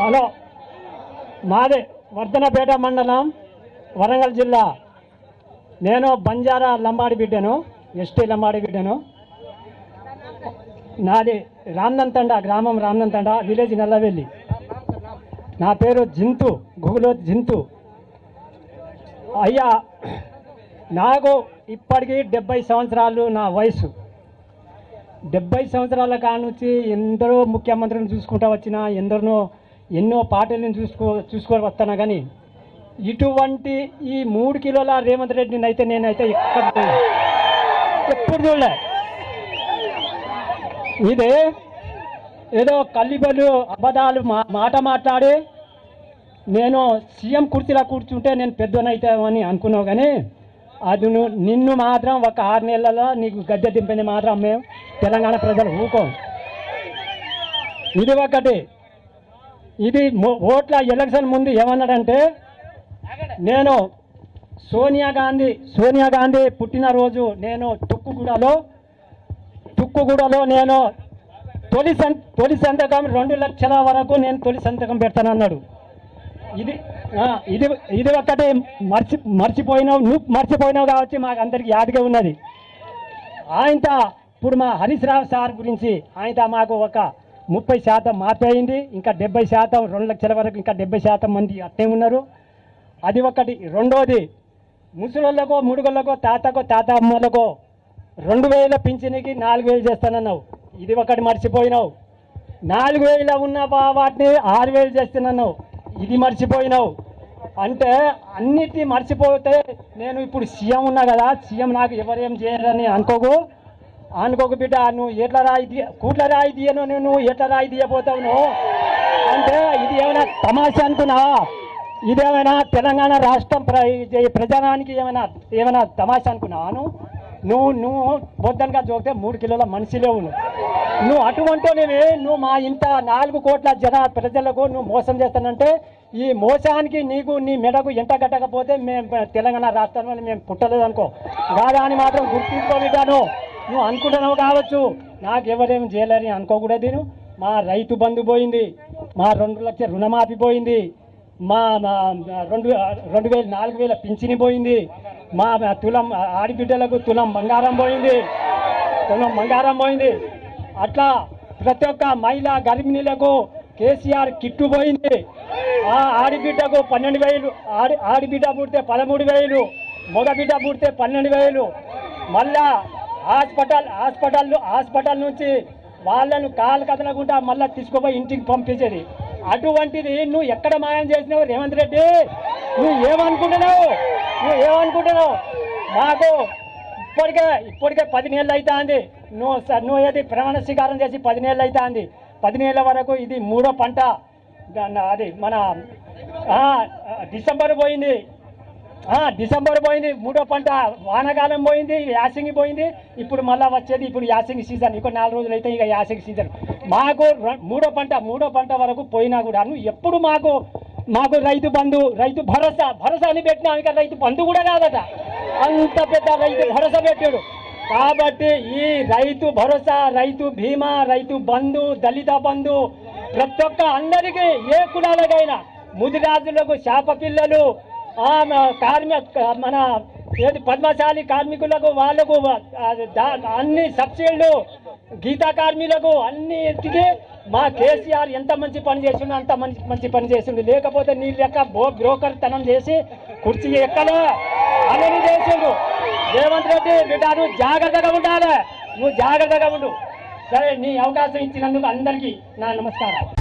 Hello. మాది వర్ధనపేట మండలం వరంగల్ జిల్లా. నేను బంజారా లంబాడి బిడ్డను ఎస్టీ లంబాడి బిడ్డను. నాది రామ్నంతండ గ్రామం రామ్నంతండ విలేజ్ నల్లవెల్లి. నా పేరు జింతు గుగులో జింతు. అయ్యా నాకు ఇప్పటికీ డెబ్బై సంవత్సరాలు నా వయసు. డెబ్బై సంవత్సరాల కానుంచి ఎందరో ముఖ్యమంత్రిని చూసుకుంటా వచ్చిన ఎందరినో ఎన్నో పార్టీలను చూసుకో చూసుకొని వస్తాను కానీ ఇటువంటి ఈ మూడు కిలోల రేవంత్ రెడ్డిని అయితే నేనైతే ఎక్కడ ఎప్పుడు చూడలే. ఇదే ఏదో కల్లిబలు అబద్ధాలు మా మాట మాట్లాడి నేను సీఎం కుర్చీలో కూర్చుంటే నేను పెద్దనైతామని అనుకున్నావు కానీ అది నిన్ను మాత్రం ఒక ఆరు నెలలలో నీకు గద్దె దింపింది మాత్రం మేము తెలంగాణ ప్రజలు ఊకోం ఇది ఒకటి. ఇది ఓట్ల ఎలక్షన్ ముందు ఏమన్నాడంటే నేను సోనియా గాంధీ సోనియా గాంధీ పుట్టినరోజు నేను తుక్కుగూడలో తుక్కుగూడలో నేను తొలి సం తొలి సంతకం రెండు లక్షల వరకు నేను తొలి సంతకం పెడతానన్నాడు. ఇది ఇది ఇది ఒక్కటే మర్చి మర్చిపోయినావు నువ్వు మర్చిపోయినావు కాబట్టి మాకు అందరికీ యాదిగా ఉన్నది. ఆయనతో ఇప్పుడు మా హరీష్ రావు సార్ గురించి ఆయనతో మాకు ఒక ముప్పై శాతం మార్పు అయింది ఇంకా డెబ్బై శాతం రెండు లక్షల వరకు ఇంకా డెబ్బై శాతం మంది అట్టే ఉన్నారు. అది ఒకటి. రెండోది ముసలోళ్ళకో ముడుగుళ్ళకో తాతకో తాత అమ్మలకో రెండు వేల పింఛనికి నాలుగు వేలు చేస్తానన్నావు. ఇది ఒకటి మర్చిపోయినావు. నాలుగు వేల ఉన్న వాటిని ఆరు వేలు చేస్తున్నావు ఇది మర్చిపోయినావు. అంటే అన్నిటినీ మర్చిపోతే నేను ఇప్పుడు సీఎం ఉన్నా కదా సీఎం నాకు ఎవరేం చేయరని అనుకోకు. అనుకోకు బిడ్డ నువ్వు ఎట్లా రాయి తీయ కూట్ల రాయి తీయను నువ్వు ఎట్లా రాయి తీయబోతావు నువ్వు? అంటే ఇది ఏమైనా తమాషా అనుకున్నావా? ఇదేమైనా తెలంగాణ రాష్ట్రం ప్ర ప్రజానానికి ఏమైనా ఏమైనా తమాషా అనుకున్నావా నువ్వు? నువ్వు నువ్వు బొద్దనగా చూస్తే మూడు కిలోల మనిషి ఉన్నావు నువ్వు. అటువంటివి నువ్వు మా ఇంత నాలుగు కోట్ల జన ప్రజలకు నువ్వు మోసం చేస్తానంటే ఈ మోసానికి నీకు నీ మెడకు ఎంట కట్టకపోతే మేము తెలంగాణ రాష్ట్రంలో మేము పుట్టలేదు అనుకో కాదా అని మాత్రం గుర్తించుకోలేదాను నువ్వు అనుకుంటున్నావు కావచ్చు. నాకు ఎవరేం చేయలేరని అనుకోకూడదు నేను మా రైతు బంధు పోయింది. మా రెండు లక్షల రుణమాఫీ పోయింది. మా మా రెండు రెండు వేల నాలుగు వేల పింఛని పోయింది. మా తులం ఆడిబిడ్డలకు తులం బంగారం పోయింది. తులం బంగారం పోయింది. అట్లా ప్రతి ఒక్క మహిళ గర్భిణీలకు కేసీఆర్ కిట్టు పోయింది. ఆ ఆడిబిడ్డకు పన్నెండు వేలు ఆడి ఆడిబిడ్డ పుడితే పదమూడు వేలు మగబిడ్డ పుడితే పన్నెండు వేలు. మళ్ళా హాస్పిటల్ హాస్పిటల్ హాస్పిటల్ నుంచి వాళ్ళను కాలు కదలకుండా మళ్ళీ తీసుకుపోయి ఇంటికి పంపించేది. అటువంటిది నువ్వు ఎక్కడ మాయం చేసినావు రేవంత్ రెడ్డి? నువ్వు ఏమనుకుంటున్నావు? నువ్వు ఏమనుకుంటున్నావు? మాకు ఇప్పటికే ఇప్పటికే పది నెలలు అవుతుంది నువ్వు సార్ నువ్వు ఏది ప్రమాణ స్వీకారం చేసి పది నెలలు అవుతుంది పది నెలల వరకు ఇది మూడో పంట. దాన్ని అది మన డిసెంబర్ పోయింది. డిసెంబర్ పోయింది మూడో పంట వానకాలం పోయింది యాసింగి పోయింది ఇప్పుడు మళ్ళీ వచ్చేది ఇప్పుడు యాసింగి సీజన్ ఇంకో నాలుగు రోజులు అయితే ఇక యాసింగి సీజన్. మాకు మూడో పంట మూడో పంట వరకు పోయినా కూడా నువ్వు ఎప్పుడు మాకు మాకు రైతు బంధు రైతు భరోసా భరోసా అని పెట్టినా ఇంకా రైతు బంధు కూడా కాదట. అంత పెద్ద రైతు భరోసా పెట్టాడు. కాబట్టి ఈ రైతు భరోసా రైతు బీమా రైతు బంధు దళిత బంధు ప్రతి ఒక్క అందరికీ ఏ కులాలకైనా ముదిరాజులకు శాప పిల్లలు కార్మిక మన ఏది పద్మశాలి కార్మికులకు వాళ్ళకు అన్ని సబ్సిడీలు గీతా కార్మికులకు అన్నిటికీ మా కేసీఆర్ ఎంత మంచి పని చేసిండు అంత మంచి మంచి పని చేసిండు. లేకపోతే నీ లెక్క బో బ్రోకర్ తనం చేసి కుర్చీ ఎక్కలే? అని చేసిండు. రేవంత్ రెడ్డి బిడ్డ నువ్వు జాగ్రత్తగా ఉండాలి. నువ్వు జాగ్రత్తగా ఉండు. సరే నీ అవకాశం ఇచ్చినందుకు అందరికీ నా నమస్కారం